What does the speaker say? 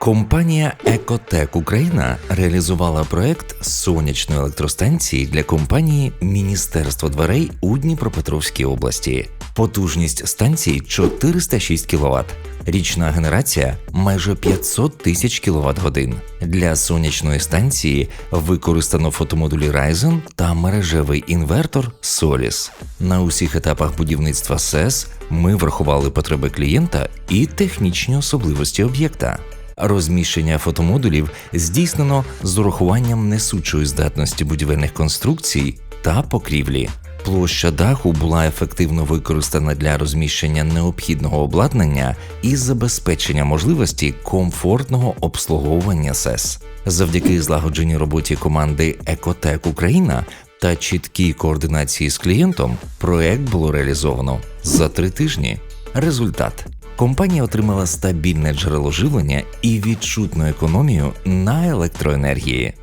Компанія Екотек Україна реалізувала проект сонячної електростанції для компанії Міністерство дверей у Дніпропетровській області. Потужність станції 406 кВт. Річна генерація майже 500 тисяч кВт годин. Для сонячної станції використано фотомодулі Ryzen та мережевий інвертор Solis. На усіх етапах будівництва СЕС ми врахували потреби клієнта і технічні особливості об'єкта. Розміщення фотомодулів здійснено з урахуванням несучої здатності будівельних конструкцій та покрівлі. Площа даху була ефективно використана для розміщення необхідного обладнання і забезпечення можливості комфортного обслуговування СЕС. Завдяки злагодженій роботі команди Екотек Україна та чіткій координації з клієнтом проект було реалізовано за три тижні. Результат компанія отримала стабільне джерело живлення і відчутну економію на електроенергії.